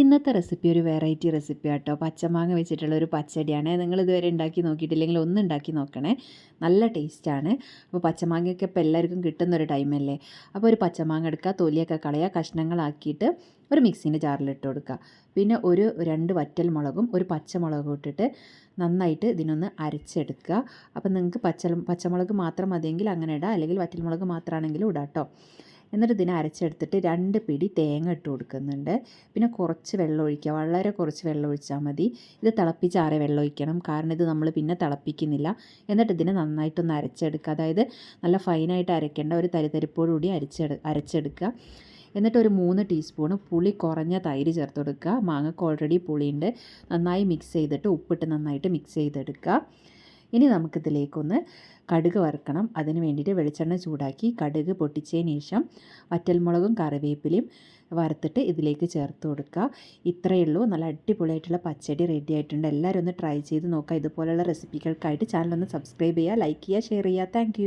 ഇന്നത്തെ റെസിപ്പി ഒരു variety recipe ആട്ടോ. പച്ചമാങ്ങ വെച്ചിട്ടുള്ള ഒരു പച്ചടിയാണ്. നിങ്ങൾ ഇതുവരെ ഉണ്ടാക്കി നോക്കിയിട്ടില്ലെങ്കിൽ ഒന്ന് ഉണ്ടാക്കി നോക്കണേ. നല്ല ടേസ്റ്റാണ് അപ്പോൾ പച്ചമാങ്ങയൊക്കെ ഇപ്പോൾ എല്ലാവർക്കും കിട്ടുന്ന ഒരു ടൈമല്ലേ അപ്പോൾ ഒരു പച്ചമാങ്ങ എടുക്കുക തൊലിയൊക്കെ കളയുക കഷ്ണങ്ങളാക്കിയിട്ട് ഒരു മിക്സിന്റെ ജാറിലിട്ട് കൊടുക്കുക. പിന്നെ ഒരു രണ്ട് വറ്റൽ മുളകും ഒരു പച്ചമുളകും ഇട്ടിട്ട് നന്നായിട്ട് ഇതിനൊന്ന് അരച്ചെടുക്കുക. അപ്പോൾ നിങ്ങൾക്ക് പച്ച പച്ചമുളക് മാത്രം മതിയെങ്കിൽ അങ്ങനെ ഇടാം. അല്ലെങ്കിൽ വറ്റൽമുളക് മാത്രമാണെങ്കിലും ഇടാം കേട്ടോ എന്നിട്ട് ഇതിനെ അരച്ചെടുത്തിട്ട് രണ്ട് പിടി തേങ്ങ ഇട്ട് കൊടുക്കുന്നുണ്ട്. പിന്നെ കുറച്ച് വെള്ളം ഒഴിക്കുക. വളരെ കുറച്ച് വെള്ളം ഒഴിച്ചാൽ മതി. ഇത് തിളപ്പിച്ചാറെ വെള്ളം ഒഴിക്കണം. കാരണം ഇത് നമ്മൾ പിന്നെ തിളപ്പിക്കുന്നില്ല. എന്നിട്ട് ഇതിനെ നന്നായിട്ടൊന്ന് അരച്ചെടുക്കുക. അതായത് നല്ല ഫൈനായിട്ട് അരയ്ക്കേണ്ട ഒരു തരിതരിപ്പോടുകൂടി അരച്ചെടു അരച്ചെടുക്കുക. എന്നിട്ട് ഒരു മൂന്ന് ടീസ്പൂണ് പുളി കുറഞ്ഞ തൈര് ചേർത്ത് കൊടുക്കുക. മാങ്ങക്ക് ഓൾറെഡി പുളിയുണ്ട്. നന്നായി മിക്സ് ചെയ്തിട്ട് ഉപ്പിട്ട് നന്നായിട്ട് മിക്സ് ചെയ്തെടുക്കുക. ഇനി നമുക്കിതിലേക്കൊന്ന് കടുക് വറുക്കണം. അതിന് വേണ്ടിയിട്ട് വെളിച്ചെണ്ണ ചൂടാക്കി കടുക് പൊട്ടിച്ചതിന് ശേഷം വറ്റൽമുളകും കറിവേപ്പിലയും വറുത്തിട്ട് ഇതിലേക്ക് ചേർത്ത് കൊടുക്കുക. ഇത്രയേ ഉള്ളൂ. നല്ല അടിപൊളിയായിട്ടുള്ള പച്ചടി റെഡി ആയിട്ടുണ്ട്. എല്ലാവരും ഒന്ന് ട്രൈ ചെയ്ത് നോക്കുക. ഇതുപോലുള്ള റെസിപ്പികൾക്കായിട്ട് ചാനൽ ഒന്ന് സബ്സ്ക്രൈബ് ചെയ്യുക ലൈക്ക് ചെയ്യുക ഷെയർ ചെയ്യുക. താങ്ക്